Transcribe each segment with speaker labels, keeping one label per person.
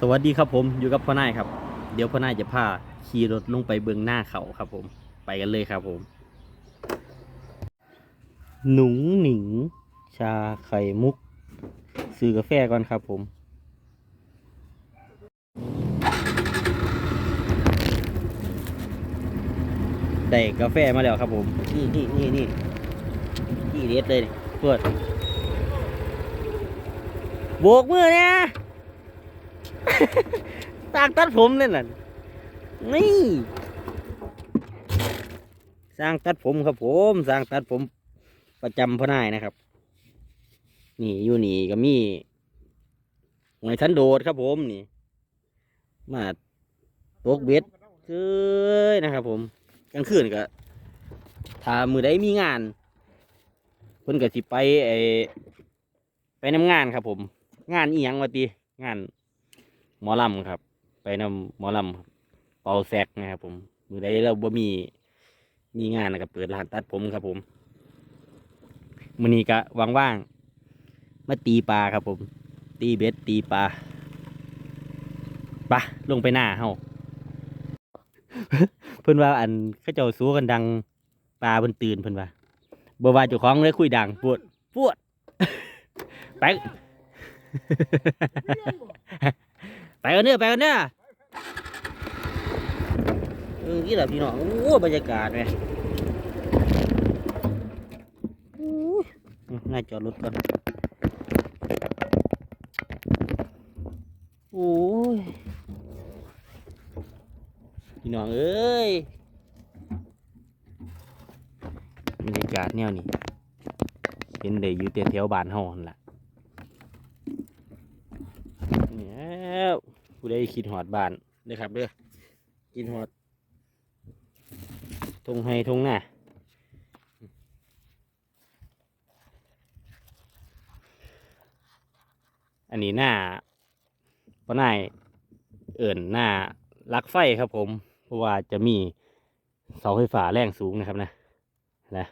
Speaker 1: สวัสดีครับผมอยู่กับพ่อนายครับ เดี๋ยวพ่อนายจะพาขี่รถลงไปเบื้องหน้าเขาครับผม ไปกันเลยครับผม หนุงหนิง ชาไข่มุก ซื้อกาแฟก่อนครับผมได้กาแฟมาแล้วครับผม นี่นี่นี่นี่ที่เด็ดเลยเปิดโบกมือเนี่ย สร้างตัดผมเนี่ยน่ะนี่ สร้างตัดผมครับผม สร้างตัดผมประจำพ่อนายนะครับ นี่อยู่นี่ก็มีหอยสันโดดครับผมนี่ มาตกเบ็ดเอ้ยนะครับ ผมกลางคืนก็ถ้ามือใดมีงานเพิ่นก็สิไปไอไปน้ำงานครับผม งานอีหยังวะตีงาน หมอลำครับ ไปนำหมอลำครับเป่าแซกนะครับผมมือใดเราบ่มีมีงานนะครับเปิดร้านตัดผมครับผมมือนี้ก็ว่างๆมาตีปลาครับผม ตีเบ็ดตีปลาปะลงไปหน้าเฮาเพิ่นว่าอันเขาเจ้าสู้กันดังปลาเพิ่นตื่นเพิ่นว่าบ่ว่าเจ้าของเลยคุยดังปวดปวดไป ไปกันเด้อไปกันเด้อเออนี่แหละพี่น้องโอ้บรรยากาศเลยน่าจอดรถก่อนโอ้ยพี่น้องเอ้ยบรรยากาศแนวนี้เห็นได้อยู่แต่แถวบ้านเฮาหั่นล่ะนี่แล้ว ผู้ใดคิดหอดบ้านเด้อครับเด้อกินหอดทงให้ทงหน้าอันนี้หน้าพนายเอิ่นหน้าลักไฟครับผม เพราะว่าจะมีเสาไฟฟ้าแรงสูงนะครับนะนะ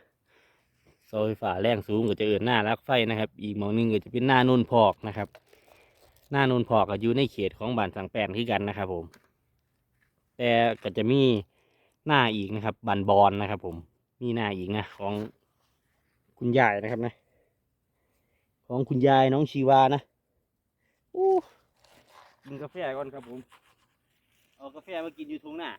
Speaker 1: เสาไฟฟ้าแรงสูงก็จะเอิ่นหน้าลักไฟนะครับ อีกมองหนึงก็จะเป็นหน้านุ่นพอกนะครับ หน้านูนพอก็อยู่ในเขตของบ้านสังแปนคือกันนะครับ ผม แต่ก็จะมีหน้าอีกนะครับบันบอนนะครับ ผมมีหน้าอีกนะ ของคุณยายนะครับนะ ของคุณยายน้องชีวานะอู้กินกาแฟก่อนครับผม เอากาแฟมากินอยู่ทุ่งหน้า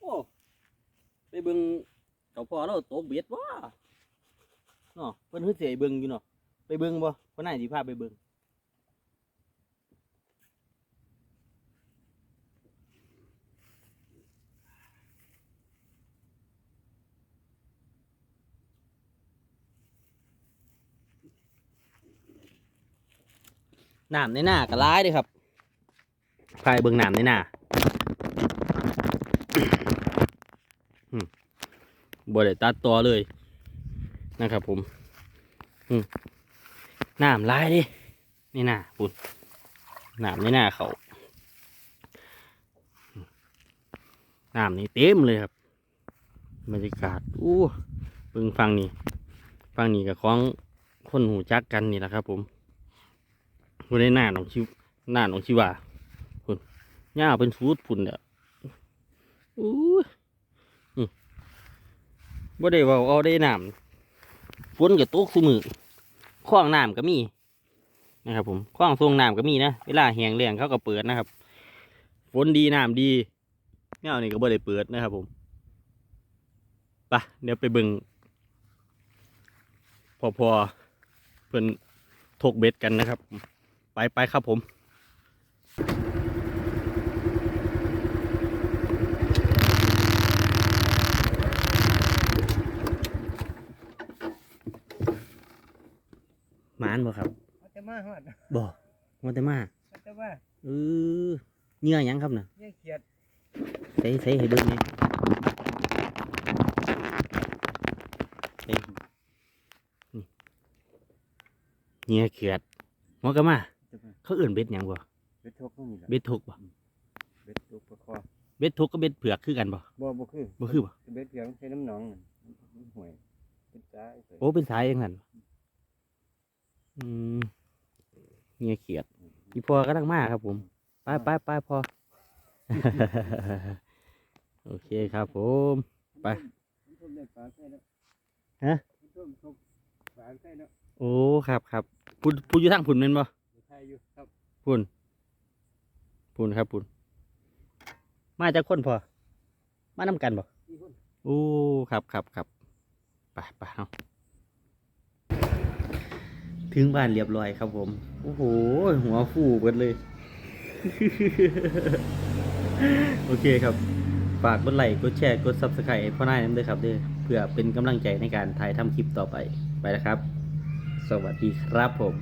Speaker 1: โอ้ไป เบิ่งเจ้าพ่อเราตกเบ็ดวะเนาะเพิ่นเฮ็ดเสียเบิ่งอยู่เนาะไปเบิ่งบ่เพิ่นน่าสิพาไปเบิ่งน้ำในหน้าก็ร้ายเด้ครับพายเบิ่งน้ำในหน้า บ่ได้ตัดต่อเลยนะครับ ผมน้ำลายดินี่น่าปุ่นน้ำนี่น่าเขาน้ำนี่เต็มเลยครับบรรยากาศอู้เบิ่งฟังนี่ฟังนี่กับของคนหูจักกันนี่แหละครับ ผมบนได้หน้าของชิวหน้าของชิวาพุ่นหญ้าเป็นฟูดพุ่นเด้ออู้ บ่ได้เว่าเอาได้น้ำฝนก็ตกซุมือคลองน้ำก็มีนะครับ ผมคลองทรงน้ำก็มีนะเวลาแหงแล้งเขาก็เปิดนะครับฝนดีน้ำดีแนวนี้ก็บ่ได้เปิดนะครับ ผมไปะเดี๋ยวไปเบิ่งพอพอเพิ่อนทกเบ็ดกันนะครับ ไปไปครับผม หมานบ่ครับ
Speaker 2: เอาแต่มาฮอด
Speaker 1: บ่มันแต่มา
Speaker 2: เอาแต่ว่า
Speaker 1: เออเหงื่อหยังครับน่ะ
Speaker 2: เนี่ยเขียด
Speaker 1: ใส่ใส่ให้เบิ่งแหน่ใส่นี่เหงื่อเขียดหัวกะมา
Speaker 2: จะมา
Speaker 1: เขาเอื่นเบ็ดหยังบ่
Speaker 2: เบ็ดทกก็มีละ
Speaker 1: เบ็ดทกบ่
Speaker 2: เบ็ดลูกประคอ
Speaker 1: เบ็ดทุกกับเบ็ดเผือกคือกันบ่
Speaker 2: บ่บ่คือ
Speaker 1: บ่คือบ่
Speaker 2: เบ็ดเพียงใช้น้ำหนองนั่นมันห่วยเป็นสายไป
Speaker 1: โอ้เป็นสายเองหัน อืมเงียเขียดอีพอกำลังมาครับผม ไปไปไปพอ โอเคครับผม ไป
Speaker 2: มันทุ่มได้ปลาใส่แล้ว
Speaker 1: ฮะ
Speaker 2: มันทุ่มทุกปลาใส่แล้ว
Speaker 1: โอ้ครับครับพูดพูดอยู่ทางผุนเป็นบ่
Speaker 2: ใช่อยู่ครับ
Speaker 1: ผุนผุนครับผุนมาจากคนพอ มานำกันบ่
Speaker 2: ที่คน
Speaker 1: โอ้ครับครับครับไปไปเอา ถึงบ้านเรียบร้อยครับผม โอ้โห หัวฟูเบิดเลย โอเคครับ ฝากกดไลค์ กดแชร์ กด subscribe พ่อนายน้ำด้วยครับเด้อเพื่อเป็นกำลังใจในการถ่ายทำคลิปต่อไป ไปแล้วครับ สวัสดีครับผม